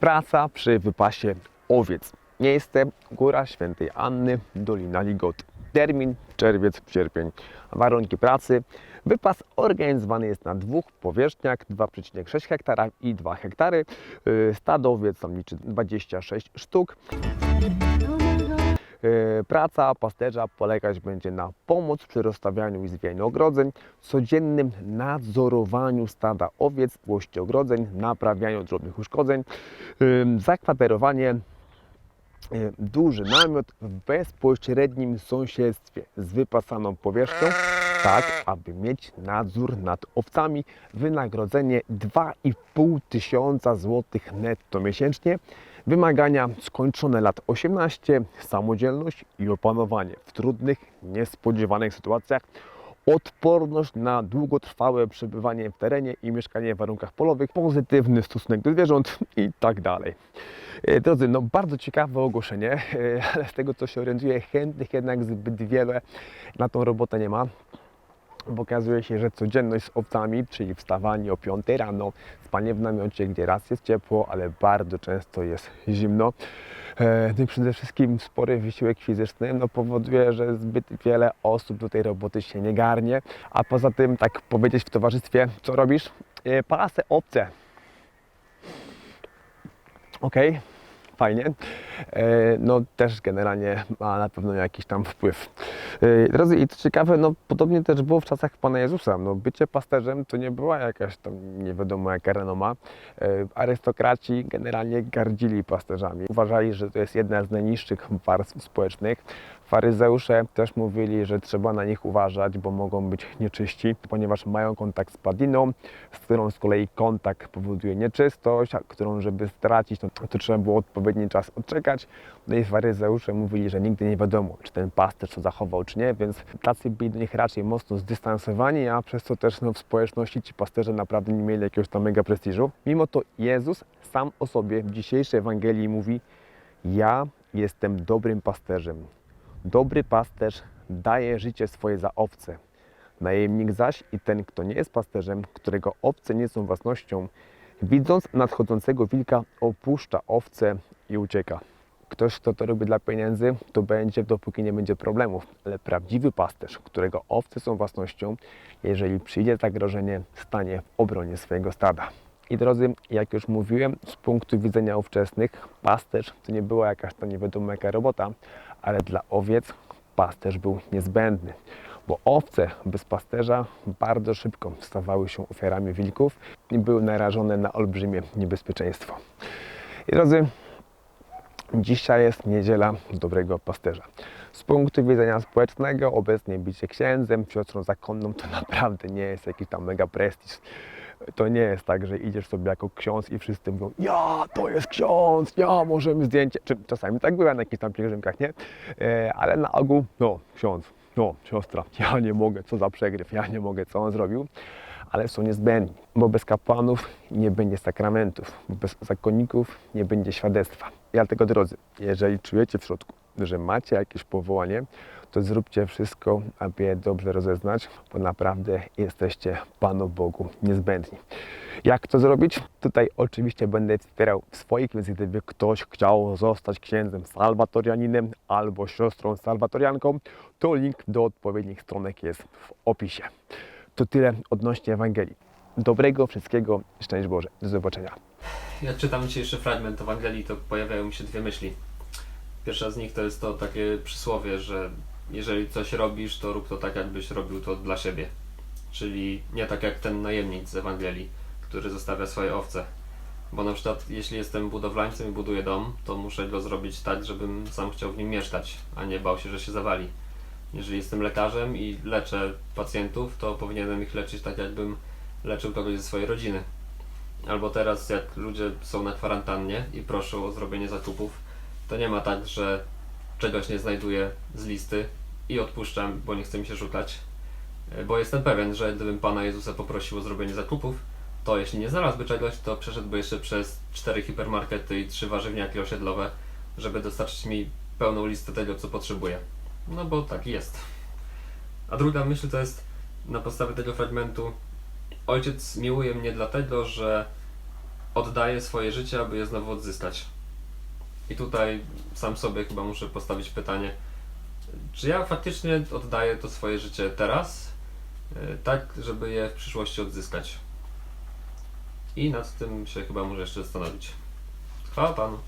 Praca przy wypasie owiec. Miejsce Góra Świętej Anny, Dolina Ligoty. Termin czerwiec, sierpień. Warunki pracy. Wypas organizowany jest na dwóch powierzchniach 2,6 hektara i 2 hektary. Yy, Stado owiec tam liczy 26 sztuk. Yy, Praca pasterza polegać będzie na pomoc przy rozstawianiu i zwijaniu ogrodzeń, codziennym nadzorowaniu stada owiec, płości ogrodzeń, naprawianiu drobnych uszkodzeń, zakwaterowanie yy, duży namiot w bezpośrednim sąsiedztwie z wypasaną powierzchnią, tak aby mieć nadzór nad owcami, wynagrodzenie 2,5 tysiąca złotych netto miesięcznie, wymagania skończone lat 18, samodzielność i opanowanie w trudnych, niespodziewanych sytuacjach, odporność na długotrwałe przebywanie w terenie i mieszkanie w warunkach polowych, pozytywny stosunek do zwierząt i tak dalej. E, Drodzy, no bardzo ciekawe ogłoszenie, e, ale z tego co się orientuję, chętnych jednak zbyt wiele na tą robotę nie ma bo okazuje się, że codzienność z owcami, czyli wstawanie o 5 rano, spanie w namiocie, gdzie raz jest ciepło, ale bardzo często jest zimno. E, No i przede wszystkim spory wysiłek fizyczny no, powoduje, że zbyt wiele osób do tej roboty się nie garnie. A poza tym, tak powiedzieć w towarzystwie, co robisz? E, Pasę owce. Okej, fajnie. E, No też generalnie ma na pewno jakiś tam wpływ. Drodzy, i co ciekawe, no podobnie też było w czasach Pana Jezusa. No bycie pasterzem to nie była jakaś tam nie wiadomo jaka renoma. E, Arystokraci generalnie gardzili pasterzami. Uważali, że to jest jedna z najniższych warstw społecznych. Faryzeusze też mówili, że trzeba na nich uważać, bo mogą być nieczyści, ponieważ mają kontakt z padiną, z którą z kolei kontakt powoduje nieczystość, a którą żeby stracić, no, to trzeba było odpowiedni czas odczekać. No i faryzeusze mówili, że nigdy nie wiadomo, czy ten pasterz to zachował, czy nie, więc tacy byli do nich raczej mocno zdystansowani, a przez to też no, w społeczności ci pasterze naprawdę nie mieli jakiegoś tam mega prestiżu. Mimo to Jezus sam o sobie w dzisiejszej Ewangelii mówi, ja jestem dobrym pasterzem. Dobry pasterz daje życie swoje za owce. Najemnik zaś i ten, kto nie jest pasterzem, którego owce nie są własnością, widząc nadchodzącego wilka, opuszcza owce i ucieka. Ktoś, kto to robi dla pieniędzy, to będzie, dopóki nie będzie problemów. Ale prawdziwy pasterz, którego owce są własnością, jeżeli przyjdzie zagrożenie, stanie w obronie swojego stada. I drodzy, jak już mówiłem, z punktu widzenia ówczesnych, pasterz to nie była jakaś to nie wiadomo jaka robota, ale dla owiec pasterz był niezbędny, bo owce bez pasterza bardzo szybko stawały się ofiarami wilków i były narażone na olbrzymie niebezpieczeństwo. I drodzy, Dzisiaj jest niedziela dobrego pasterza. Z punktu widzenia społecznego, obecnie bycie księdzem, siostrą zakonną to naprawdę nie jest jakiś tam mega prestiż. To nie jest tak, że idziesz sobie jako ksiądz i wszyscy mówią, ja, to jest ksiądz, ja, możemy zdjęcie. Czy czasami tak bywa na jakichś tam pielgrzymkach, nie? E, ale na ogół, no, ksiądz, no, siostra, ja nie mogę, co za przegryw, ja nie mogę, co on zrobił ale są niezbędni, bo bez kapłanów nie będzie sakramentów, bo bez zakonników nie będzie świadectwa. I dlatego, drodzy, jeżeli czujecie w środku, że macie jakieś powołanie, to zróbcie wszystko, aby je dobrze rozeznać, bo naprawdę jesteście Panu Bogu niezbędni. Jak to zrobić? Tutaj oczywiście będę wspierał swoich, więc gdyby ktoś chciał zostać księdzem salwatorianinem albo siostrą salwatorianką, to link do odpowiednich stronek jest w opisie. To tyle odnośnie Ewangelii. Dobrego wszystkiego, szczęść Boże. Do zobaczenia. Jak czytam dzisiejszy fragment Ewangelii, to pojawiają mi się dwie myśli. Pierwsza z nich to jest to takie przysłowie, że jeżeli coś robisz, to rób to tak, jakbyś robił to dla siebie. Czyli nie tak jak ten najemnik z Ewangelii, który zostawia swoje owce. Bo na przykład, jeśli jestem budowlańcem i buduję dom, to muszę go zrobić tak, żebym sam chciał w nim mieszkać, a nie bał się, że się zawali. Jeżeli jestem lekarzem i leczę pacjentów, to powinienem ich leczyć tak, jakbym leczył kogoś ze swojej rodziny. Albo teraz, jak ludzie są na kwarantannie i proszą o zrobienie zakupów, to nie ma tak, że czegoś nie znajduję z listy i odpuszczam, bo nie chce mi się szukać. E, Bo jestem pewien, że gdybym Pana Jezusa poprosił o zrobienie zakupów, to jeśli nie znalazłby czegoś, to przeszedłby jeszcze przez cztery hipermarkety i trzy warzywniaki osiedlowe, żeby dostarczyć mi pełną listę tego, co potrzebuję. No bo tak jest. A druga myśl to jest na podstawie tego fragmentu Ojciec miłuje mnie dlatego, że oddaję swoje życie, aby je znowu odzyskać. I tutaj sam sobie chyba muszę postawić pytanie, czy ja faktycznie oddaję to swoje życie teraz, e, tak, żeby je w przyszłości odzyskać. I nad tym się chyba muszę jeszcze zastanowić. Chwała Panu.